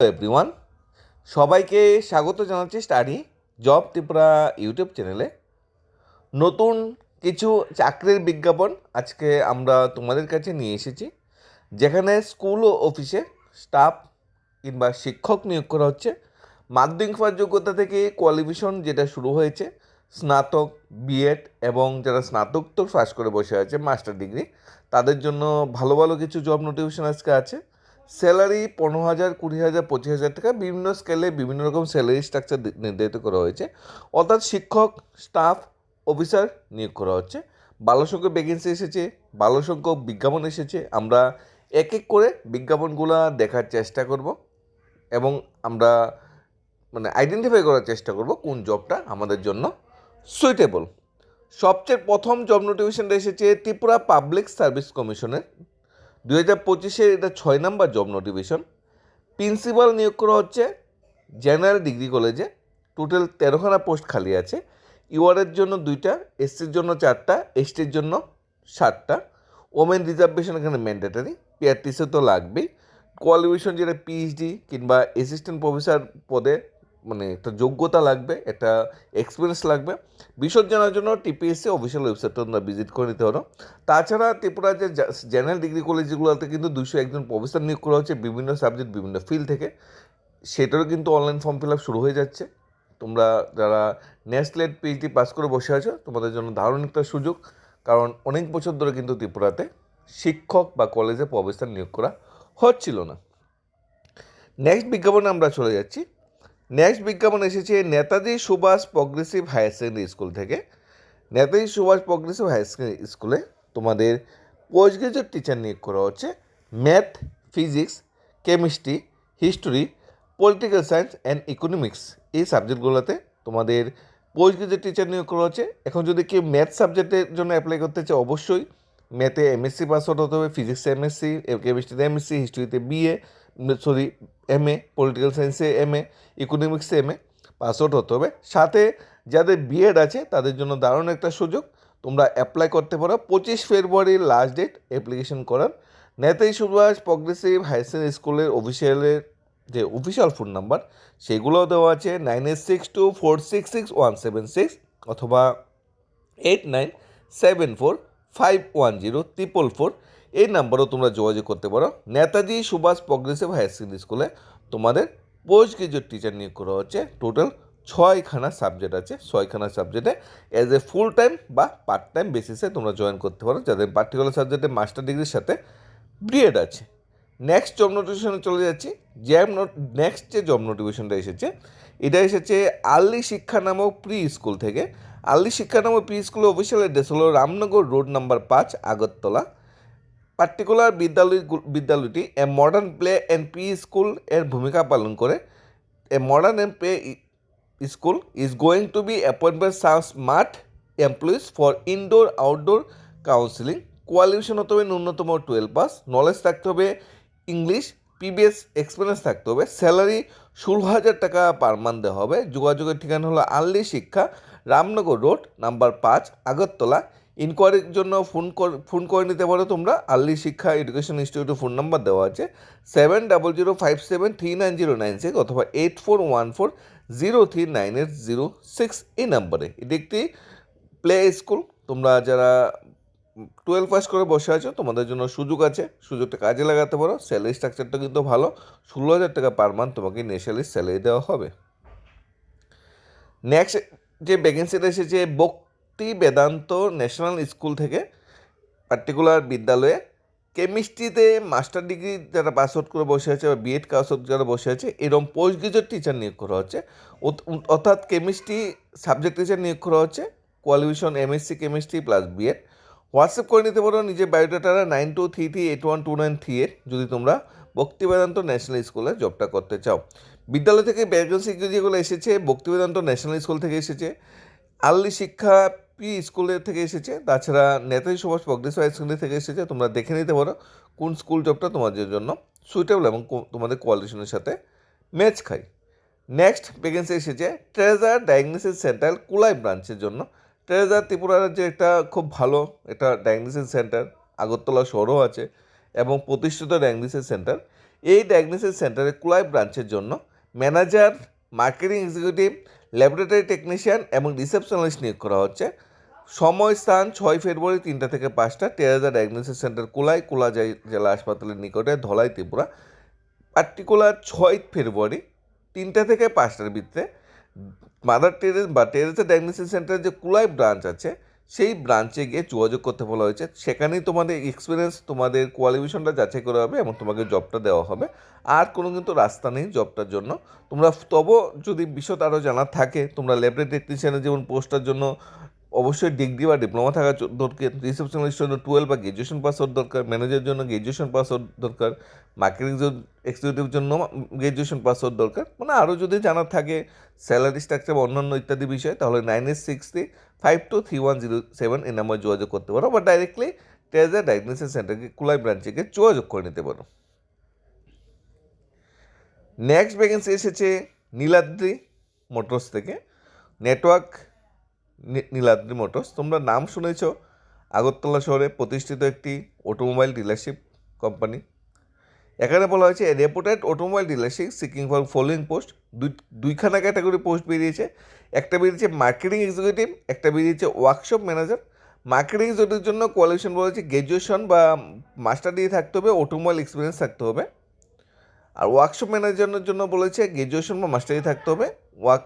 Everyone সবাইকে স্বাগত জানাচ্ছি স্টাডি জব ত্রিপুরা ইউটিউব চ্যানেলে। নতুন কিছু চাকরির বিজ্ঞাপন আজকে আমরা তোমাদের কাছে নিয়ে এসেছি, যেখানে স্কুল ও অফিসে স্টাফ কিংবা শিক্ষক নিয়োগ করা হচ্ছে। মাধ্যমিক পাস যোগ্যতা থেকে কোয়ালিফিকেশন যেটা শুরু হয়েছে, স্নাতক বিএড এবং যারা স্নাতকোত্তর পাস করে বসে আছে মাস্টার ডিগ্রি তাদের জন্য ভালো ভালো কিছু জব নোটিফিকেশন আজকে আছে। স্যালারি পনেরো হাজার, কুড়ি হাজার, পঁচিশ হাজার টাকা বিভিন্ন স্কেলে বিভিন্ন রকম স্যালারি স্ট্রাকচার নির্ধারিত করা হয়েছে। অর্থাৎ শিক্ষক, স্টাফ, অফিসার নিয়োগ করা হচ্ছে। ভালো সংখ্যক ভ্যাকেন্সি এসেছে ভালো সংখ্যক বিজ্ঞাপন এসেছে। আমরা এক এক করে বিজ্ঞাপনগুলো দেখার চেষ্টা করব এবং আমরা মানে আইডেন্টিফাই করার চেষ্টা করব কোন জবটা আমাদের জন্য সুইটেবল সবচেয়ে প্রথম জব নোটিফিকেশনটা এসেছে ত্রিপুরা পাবলিক সার্ভিস কমিশনের দু হাজার পঁচিশে এটা ছয় নাম্বার জব নোটিফিকেশন প্রিন্সিপাল নিয়োগ করা হচ্ছে জেনারেল ডিগ্রি কলেজে টোটাল তেরোখানা পোস্ট খালি আছে। ইউআরের জন্য দুইটা এসসির জন্য চারটা এসটির জন্য সাতটা। ওমেন রিজার্ভেশন এখানে ম্যান্ডেটারি পিআরটিসে তো লাগবেই। কোয়ালিফিকেশন যেটা পিএইচডি কিংবা অ্যাসিস্ট্যান্ট প্রফেসর পদে মানে একটা যোগ্যতা লাগবে, একটা এক্সপিরিয়েন্স লাগবে। বিশদ জানার জন্য টিপিএসসি অফিসিয়াল ওয়েবসাইটটা তোমরা ভিজিট করে নিতে পারো। তাছাড়া ত্রিপুরা যে জেনারেল ডিগ্রি কলেজগুলোতে কিন্তু দুশো একজন প্রফেসর নিয়োগ করা হচ্ছে বিভিন্ন সাবজেক্ট বিভিন্ন ফিল্ড থেকে। সেটারও কিন্তু অনলাইন ফর্ম ফিল আপ শুরু হয়ে যাচ্ছে। তোমরা যারা নেসলেট পিএইচডি পাস করে বসে আছো, তোমাদের জন্য দারুণ একটা সুযোগ। কারণ অনেক বছর ধরে কিন্তু ত্রিপুরাতে শিক্ষক বা কলেজে প্রফেসর নিয়োগ করা হচ্ছিল না। নেক্সট বিজ্ঞাপনে আমরা চলে যাচ্ছি। নেক্সট বিজ্ঞাপন এসেছে Netaji Subhash progressive higher secondary school থেকে। Netaji Subhash progressive higher secondary স্কুলে তোমাদের পোস্ট গ্রাজুয়েট টিচার নিয়োগ করা হচ্ছে। Math physics chemistry history political science and economics এই সাবজেক্টগুলোতে তোমাদের পোস্ট গ্রাজুয়েট টিচার নিয়োগ করা হচ্ছে। এখন যদি কেউ ম্যাথ সাবজেক্টের জন্য অ্যাপ্লাই করতে চায়, অবশ্যই ম্যাথে এমএসসি পাস আউট হতে হবে ফিজিক্সে এমএসসি কেমিস্ট্রিতে MSc হিস্ট্রিতে BA sorry M A political সায়েন্সে এম এ ইকোনমিক্সে এম এ পাস আউট হতে হবে। সাথে যাদের বিএড আছে, তাদের জন্য দারুণ একটা সুযোগ। তোমরা অ্যাপ্লাই করতে পারো। পঁচিশ ফেব্রুয়ারির লাস্ট ডেট অ্যাপ্লিকেশন করার। Netaji Subhash progressive higher secondary স্কুলের অফিসিয়ালের যে অফিসিয়াল ফোন নাম্বার সেগুলোও দেওয়া আছে। Nine eight six two four six six one seven six অথবা eight nine seven four five one zero triple four এই নাম্বারও তোমরা যোগাযোগ করতে পারো। Netaji, Subhash progressive higher secondary স্কুলে তোমাদের পোস্ট গ্রাজুয়েট টিচার নিয়োগ করা হচ্ছে। টোটাল ছয়খানা সাবজেক্ট আছে। ছয়খানা সাবজেক্টে অ্যাজ এ ফুল টাইম বা পার্ট টাইম বেসিসে তোমরা জয়েন করতে পারো। যাদের পার্টিকুলার সাবজেক্টে মাস্টার ডিগ্রির সাথে বিএড আছে। নেক্সট জব নোটিফিকেশনে চলে যাচ্ছি। জ্যাব নোট নেক্সট যে জব নোটিফিকেশনটা এসেছে, এটা এসেছে আর্লি শিক্ষা নামক প্রি স্কুল থেকে। আর্লি শিক্ষা নামক প্রি স্কুলের অফিসিয়াল অ্যাড্রেস হলো রামনগর রোড নাম্বার পাঁচ, আগরতলা। পার্টিকুলার বিদ্যালয় বিদ্যালয়টি a modern play and P school ভূমিকা পালন করে। A modern and play school is going to be appoint by some smart employees for indoor outdoor counselling qualification হতে হবে ন্যূনতম টুয়েলভ পাস নলেজ থাকতে হবে ইংলিশ পিবিএস এক্সপিরিয়েন্স থাকতে হবে স্যালারি ষোলো হাজার টাকা পার মান্থ দেওয়া হবে। যোগাযোগের ঠিকানা হলো আর্লি শিক্ষা, রামনগর রোড নাম্বার পাঁচ, আগরতলা ইনকোয়ারির জন্য ফোন ফোন করে নিতে পারো তোমরা। আর্লি শিক্ষা এডুকেশন ইনস্টিটিউটের ফোন নাম্বার দেওয়া আছে। Seven double zero five seven three nine zero nine six অথবা eight four one four zero three nine eight zero six এই নাম্বারে এটি একটি প্লে স্কুল তোমরা যারা টুয়েলভ পাস করে বসে আছো, তোমাদের জন্য সুযোগ আছে। সুযোগটা কাজে লাগাতে পারো। স্যালারি স্ট্রাকচারটা কিন্তু ভালো। ষোলো হাজার টাকা পার মান্থ তোমাকে ইনিশিয়ালি স্যালারি দেওয়া হবে। নেক্সট যে ভ্যাকেন্সিটা এসেছে ভক্তি বেদান্ত ন্যাশনাল স্কুল থেকে পার্টিকুলার বিদ্যালয়ে কেমিস্ট্রিতে মাস্টার ডিগ্রি যারা পাস আউট করে বসে আছে বা বিএড পাস আউট যারা বসে আছে এরকম পোস্ট গ্রাজুয়েট টিচার নিয়োগ করা হচ্ছে। অর্থাৎ কেমিস্ট্রি সাবজেক্ট টিচার নিয়োগ করা হচ্ছে qualification MSc chemistry plus BEd WhatsApp করে নিতে পারো নিজের বায়োডাটারা nine two three three eight one two nine three eight যদি তোমরা ভক্তি বেদান্ত ন্যাশনাল স্কুলে জবটা করতে চাও। বিদ্যালয় থেকে ভ্যাকেন্সি যেগুলো এসেছে ভক্তি বেদান্ত ন্যাশনাল স্কুল থেকে এসেছে। আর্লি শিক্ষা পি স্কুলের থেকে এসেছে। তাছাড়া নেতাজি সুভাষ প্রগ্রেস হাই স্কুলের থেকে এসেছে। তোমরা দেখে নিতে পারো কোন স্কুল জবটা তোমাদের জন্য সুইটেবল এবং তোমাদের কোয়ালিফিকেশনের সাথে ম্যাচ খাই। নেক্সট ভ্যাকেন্সি এসেছে ট্রেজার ডায়াগনোসিস সেন্টার কুলাই ব্রাঞ্চের জন্য। ট্রেজার ত্রিপুরার যে একটা খুব ভালো একটা ডায়াগনোসিস সেন্টার আগরতলা শহরও আছে এবং প্রতিষ্ঠিত ডায়াগনোসিস সেন্টার এই ডায়াগনোসিস সেন্টারে কুলাই ব্রাঞ্চের জন্য manager marketing executive laboratory technician এবং রিসেপশনিস্ট নিয়োগ করা হচ্ছে। সময় স্থান ছয় ফেব্রুয়ারি তিনটা থেকে পাঁচটা। টেরাজা ডায়াগনোসিস সেন্টার কুলাই কুলা জেলা হাসপাতালের নিকটে ধলাই ত্রিপুরা। পার্টিকুলার ছয় ফেব্রুয়ারি তিনটা থেকে পাঁচটার ভিতরে মাদার টেরেস, বা টেরেসা ডায়াগনোসিস সেন্টারের যে কুলাই ব্রাঞ্চ আছে, সেই ব্রাঞ্চে গিয়ে যোগাযোগ করতে বলা হয়েছে। সেখানেই তোমাদের এক্সপিরিয়েন্স তোমাদের কোয়ালিফিকেশনটা যাচাই করা হবে এবং তোমাকে জবটা দেওয়া হবে। আর কোনো কিন্তু রাস্তা নেই জবটার জন্য। তোমরা তবু যদি বিশদ আরও জানা থাকে, তোমরা ল্যাবরেটরি টেকনিশিয়ানের যেমন পোস্টটার জন্য অবশ্যই ডিগ্রি বা ডিপ্লোমা থাকা দরকার। রিসেপশনিস্ট জন্য টুয়েলভ বা গ্রাজুয়েশন পাস আউট দরকার ম্যানেজারের জন্য গ্রাজুয়েশন পাস আউট দরকার মার্কেটিং এক্সিকিউটিভ জন্য গ্রাজুয়েশন পাস আউট দরকার। মানে আরও যদি জানার থাকে স্যালারি স্ট্রাকচার বা অন্যান্য ইত্যাদি বিষয়, তাহলে nine eight six three five two three one zero seven এই নাম্বারে যোগাযোগ করতে পারো বা ডাইরেক্টলি টেজা ডায়াগনোসিস সেন্টারকে কুলাই ব্রাঞ্চে গিয়ে যোগাযোগ করে নিতে পারো। নেক্সট ভ্যাকেন্সি এসেছে নীলাদ্রি মোটরস থেকে। Network Niladri motors. তোমরা নাম শুনেছ আগরতলা শহরে প্রতিষ্ঠিত একটি অটোমোবাইল ডিলারশিপ কোম্পানি। এখানে বলা হয়েছে reputed automobile dealership, seeking for following post. দুই, দুইখানা ক্যাটাগরি পোস্ট বেরিয়েছে। একটা বেরিয়েছে মার্কেটিং এক্সিকিউটিভ, একটা বেরিয়েছে ওয়ার্কশপ ম্যানেজার। মার্কেটিং এক্সিকিউটিভের জন্য কোয়ালিফিকেশন বলা হয়েছে গ্র্যাজুয়েশন বা মাস্টার ডিগ্রি থাকতে হবে, অটোমোবাইল এক্সপিরিয়েন্স থাকতে হবে। আর ওয়ার্কশপ ম্যানেজারের জন্য বলেছে গ্র্যাজুয়েশন বা মাস্টারি থাকতে হবে ওয়ার্ক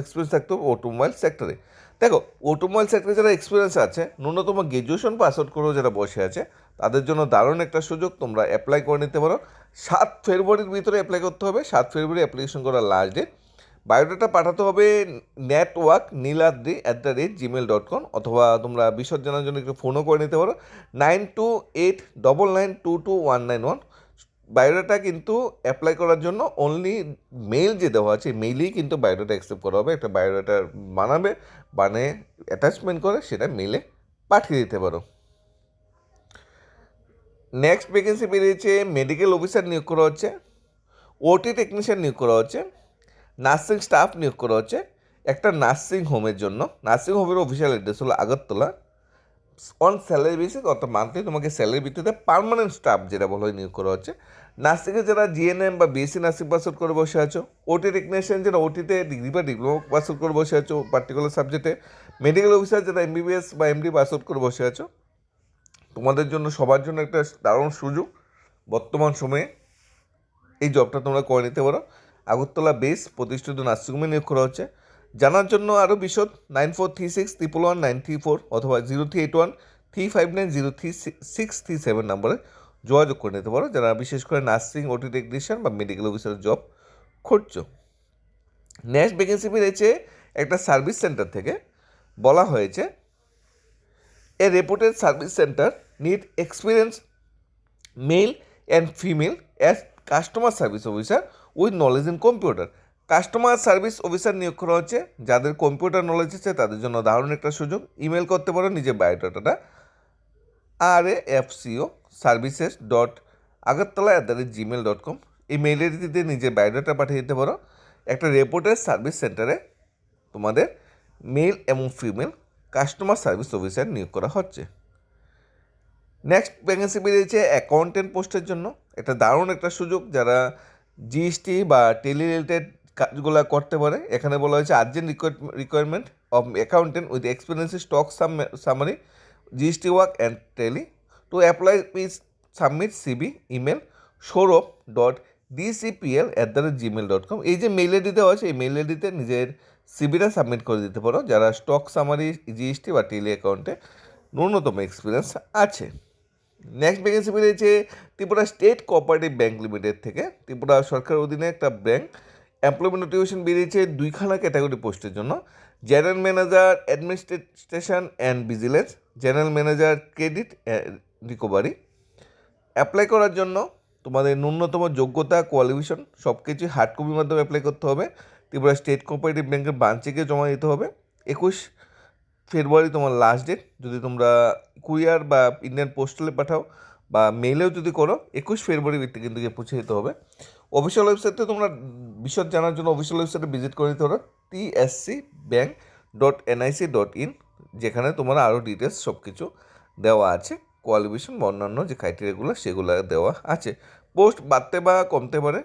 এক্সপিরিয়েন্স থাকতে হবে অটোমোবাইল সেক্টরে দেখো অটোমোবাইল সেক্টরে যারা এক্সপিরিয়েন্স আছে, ন্যূনতম গ্র্যাজুয়েশন পাস আউট করেও যারা বসে আছে, তাদের জন্য দারুণ একটা সুযোগ, তোমরা অ্যাপ্লাই করে নিতে পারো। সাত ফেব্রুয়ারির ভিতরে অ্যাপ্লাই করতে হবে, সাত ফেব্রুয়ারি অ্যাপ্লিকেশন করার লাস্ট ডেট বায়োডাটা পাঠাতে হবে network Niladri at the rate Gmail dot com অথবা তোমরা বিশদ জানার জন্য একটু ফোনও করে নিতে পারো। Nine two eight double nine two two one nine one biodata কিন্তু অ্যাপ্লাই করার জন্য অনলি মেইল যে দেওয়া আছে মেইলেই কিন্তু বায়োডাটা অ্যাকসেপ্ট করা হবে। একটা বায়োডাটা বানাবে, বানিয়ে অ্যাটাচমেন্ট করে সেটা মেলে পাঠিয়ে দিতে পারো। নেক্সট ভ্যাকেন্সি বেরিয়েছে মেডিকেল অফিসার নিয়োগ করা হচ্ছে ওটি টেকনিশিয়ান নিয়োগ করা হচ্ছে নার্সিং স্টাফ নিয়োগ করা হচ্ছে। একটা নার্সিং হোমের জন্য নার্সিং হোমের অফিসিয়াল অ্যাড্রেস হলো আগরতলা। অন স্যালারি বেসিস অর্থাৎ মান্থলি তোমাকে স্যালারি ভিত্তিতে পার্মানেন্ট স্টাফ যেটা বলা হয় নিয়োগ করা হচ্ছে। নার্সিংয়ে যারা জিএনএম বা বিএসসি নার্সিং পাস আউট করে বসে আছো ওটি টেকনিশিয়ান যারা ওটিতে ডিগ্রি বা ডিপ্লোমা পাস আউট করে বসে আছো পার্টিকুলার সাবজেক্টে মেডিকেল অফিসার যারা এমবিবিএস বা এমডি পাস আউট করে বসে আছো, তোমাদের জন্য সবার জন্য একটা দারুণ সুযোগ বর্তমান সময়ে। এই জবটা তোমরা করে নিতে পারো। আগরতলা বেস প্রতিষ্ঠিত নার্সিংহোমে নিয়োগ করা হচ্ছে। জানার জন্য আরও বিশদ nine four three six triple one nine three four অথবা zero three eight one three five nine zero three six three seven নম্বরে যোগাযোগ করে নিতে পারো। যারা বিশেষ করে নার্সিং ওটি টেকনিশিয়ান বা মেডিকেল অফিসারের জব খুঁজছো। নেক্সট ভ্যাকেন্সি পেয়েছে একটা সার্ভিস সেন্টার থেকে। বলা হয়েছে a reputed service centre need experience male and female as customer service officer with knowledge in computer customer service officer নিয়োগ করা হচ্ছে। যাদের কম্পিউটার নলেজ আছে, তাদের জন্য দারুণ একটা সুযোগ। ইমেল করতে পারো নিজের বায়োডাটাটা। R A F CO services dot Agartala at the rate Gmail dot com এই আইডিতে নিজের বায়োডাটা পাঠিয়ে দিতে পারো। একটা রেপোর্টের সার্ভিস সেন্টারে তোমাদের মেল এবং ফিমেল কাস্টমার সার্ভিস অফিসার নিয়োগ করা হচ্ছে। নেক্সট ভ্যাকেন্সি বেরিয়েছে অ্যাকাউন্টেন্ট পোস্টের জন্য। একটা দারুণ একটা সুযোগ। যারা জিএসটি বা টেলি রিলেটেড কাজগুলো করতে পারে। এখানে বলা হয়েছে urgent requirement of accountant with experience stock summary GST work and tally to apply please submit CB email Sourav dot DCPL at the rate Gmail dot com এই যে মেল আইডি দেওয়া আছে, এই মেল আইডিতে নিজের সিবিটা সাবমিট করে দিতে পারো। যারা স্টক সামারি জিএসটি বা টেলি অ্যাকাউন্টে ন্যূনতম এক্সপিরিয়েন্স আছে। নেক্সট ভ্যাকেন্সি বেরিয়েছে Tripura state cooperative bank limited থেকে। ত্রিপুরা সরকারের অধীনে একটা ব্যাংক এমপ্লয়মেন্ট নোটিফিকেশন বেরিয়েছে দুইখানা ক্যাটাগরি পোস্টের জন্য। General manager administration and vigilance general manager credit recovery apply করার জন্য তোমাদের ন্যূনতম যোগ্যতা কোয়ালিফিকেশন সব কিছুই হার্ড কপির মাধ্যমে অ্যাপ্লাই করতে হবে। ত্রিপুরা স্টেট কোঅপারেটিভ ব্যাংকের ব্রাঞ্চে গিয়ে জমা দিতে হবে। একুশ ফেব্রুয়ারি তোমার লাস্ট ডেট যদি তোমরা কুরিয়ার বা ইন্ডিয়ান পোস্টালে পাঠাও বা মেইলেও যদি করো, একুশ ফেব্রুয়ারি ভিত্তি কিন্তু গিয়ে পৌঁছে দিতে হবে। অফিসিয়াল ওয়েবসাইটে তোমরা বিশদ জানার জন্য অফিসিয়াল ওয়েবসাইটে ভিজিট করে নিতে পারো TSC bank dot NIC dot in যেখানে তোমার আরও ডিটেলস সব কিছু দেওয়া আছে কোয়ালিফিকেশন বা অন্যান্য যে ক্রাইটেরিয়াগুলো সেগুলো দেওয়া আছে। পোস্ট বাড়তে বা কমতে পারে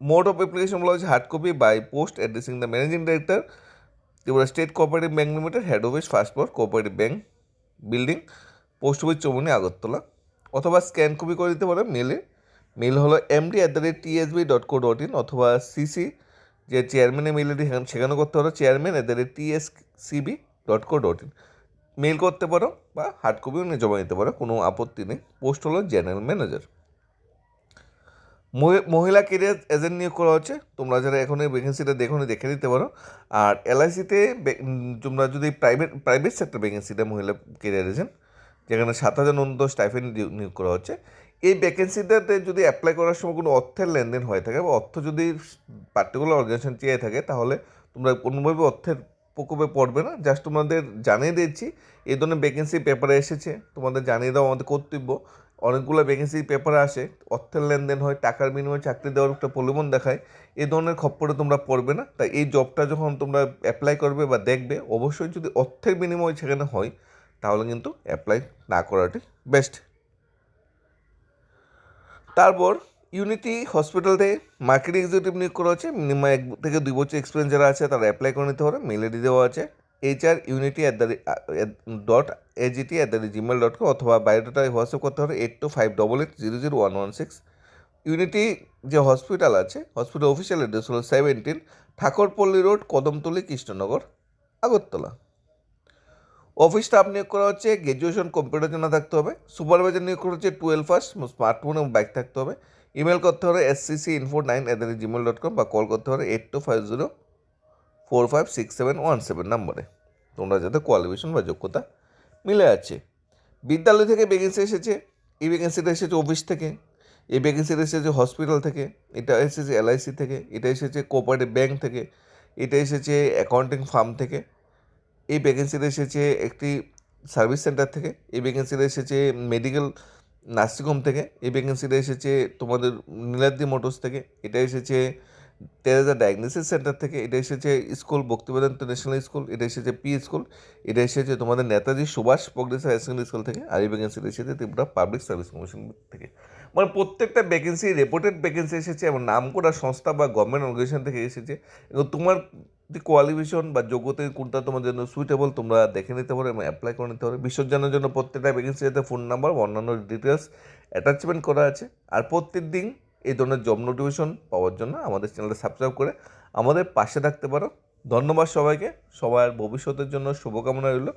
মোড অফ অ্যাপ্লিকেশন বলা হচ্ছে hard copy by post addressing the managing director Tripura state cooperative bank limited head office first floor cooperative bank building post office Choumuhani Agartala, অথবা স্ক্যান কপি করে দিতে পারে, মেলে মেল হলো MD at the rate TSB dot co dot in অথবা CC যে চেয়ারম্যানের mail ID সেখানে করতে পারো। Chairman at the rate TSCB dot co dot in mail করতে পারো বা হার্ড কপিও নিয়ে জমা দিতে পারো, কোনো আপত্তি নেই। পোস্ট হলো জেনারেল ম্যানেজার মহি- মহিলা কেরিয়ার এজেন্ট নিয়োগ করা হচ্ছে। তোমরা যারা এখন এই ভ্যাকেন্সিটা দেখো দেখে দিতে পারো। আর এলআইসিতে তোমরা যদি প্রাইভেট প্রাইভেট সেক্টর ভ্যাকেন্সিটা মহিলা কেরিয়ার এজেন্ট যেখানে সাত হাজার ন্যূনতম স্টাইফেন্ড নিয়োগ করা হচ্ছে এই ভ্যাকেন্সিটাতে যদি অ্যাপ্লাই করার সময় কোনো অর্থের লেনদেন হয়ে থাকে বা অর্থ যদি পার্টিকুলার অর্গানাইজেশন চেয়ে থাকে, তাহলে তোমরা কোনোভাবে অর্থের প্রকোপে পড়বে না। জাস্ট তোমাদের জানিয়ে দিচ্ছি এই ধরনের ভ্যাকেন্সি পেপারে এসেছে, তোমাদের জানিয়ে দেওয়া আমাদের কর্তব্য। অনেকগুলো ভ্যাকেন্সি পেপারে আসে, অর্থের লেনদেন হয়, টাকার বিনিময়ে চাকরি দেওয়ার একটা প্রলোভন দেখায়, এই ধরনের খপ্পরে তোমরা পড়বে না। তাই এই জবটা যখন তোমরা অ্যাপ্লাই করবে বা দেখবে, অবশ্যই যদি অর্থের বিনিময় সেখানে হয়, তাহলে কিন্তু অ্যাপ্লাই না করাটাই বেস্ট তারপর ইউনিটি হসপিটাল থেকে মার্কেটিং এক্সিকিউটিভ নিয়োগ করা হচ্ছে। মিনিমাম এক থেকে দুই বছর এক্সপিরিয়েন্স যারা আছে, তারা অ্যাপ্লাই করে নিতে পারে মেল দেওয়া আছে। H R unity at the dot AGT at the Gmail dot com অথবা বায়োডাটায় হোয়াটসঅ্যাপ করতে হবে eight two five double eight zero zero one one six unity যে হসপিটাল আছে হসপিটাল অফিসিয়াল অ্যাড্রেস হলো seventeen Thakurpalli road Kadamtali, Krishnanagar, Agartala. Office staff নিয়োগ করা হচ্ছে গ্র্যাজুয়েশন কম্পিউটার জন্য থাকতে হবে সুপারভাইজার নিয়োগ করা হচ্ছে টুয়েলভ ফার্স্ট স্মার্টফোন এবং বাইক থাকতে হবে। ইমেল করতে হবে S C C info nine at the Gmail dot com বা কল করতে হবে eight two five zero four five six seven one seven নম্বরে। তোমরা যাতে কোয়ালিফিকেশন বা যোগ্যতা মিলে আছে। বিদ্যালয় থেকে ভ্যাকেন্সি এসেছে, এই ভ্যাকেন্সিটা এসেছে অফিস থেকে, এই ভ্যাকেন্সিটা এসেছে হসপিটাল থেকে, এটা এসেছে এলআইসি থেকে, এটা এসেছে কোঅপারেটিভ ব্যাংক থেকে, এটা এসেছে অ্যাকাউন্টিং ফার্ম থেকে। এই ভ্যাকেন্সিটা এসেছে একটি সার্ভিস সেন্টার থেকে, এই ভ্যাকেন্সিটা এসেছে মেডিকেল নার্সিংহোম থেকে, এই ভ্যাকেন্সিটা এসেছে তোমাদের নীলাদ্রি মোটরস থেকে, এটা এসেছে টেরেজা ডায়াগনোসিস সেন্টার থেকে, এটা এসেছে স্কুল ভক্তিবেদান্ত ইন্টারন্যাশনাল স্কুল এটা এসেছে পি স্কুল এটা এসেছে তোমাদের Netaji Subhash progress higher secondary school থেকে, আর এই ভ্যাকেন্সিটা এসেছে ত্রিপুরা পাবলিক সার্ভিস কমিশন থেকে। মানে প্রত্যেকটা ভ্যাকেন্সি রেপুটেড ভ্যাকেন্সি এসেছে এবং নাম করা সংস্থা বা গভর্নমেন্ট অর্গানাইজেশন থেকে এসেছে। এবং তোমার যে কোয়ালিফিকেশন বা যোগ্যতা কোনটা তোমার জন্য সুইটেবল তোমরা দেখে নিতে পারো এবং অ্যাপ্লাই করে নিতে পারো। বিসর্জনের জন্য প্রত্যেকটা ভ্যাকেন্সি যাতে ফোন নাম্বার অন্যান্য ডিটেলস অ্যাটাচমেন্ট করা আছে। আর প্রত্যেক দিন এই ধরনের জব নোটিফিকেশন পাওয়ার জন্য আমাদের চ্যানেলটা সাবস্ক্রাইব করে আমাদের পাশে থাকতে পারো। ধন্যবাদ সবাইকে। সবার ভবিষ্যতের জন্য শুভকামনা রইল।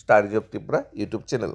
Star job Tripura YouTube channel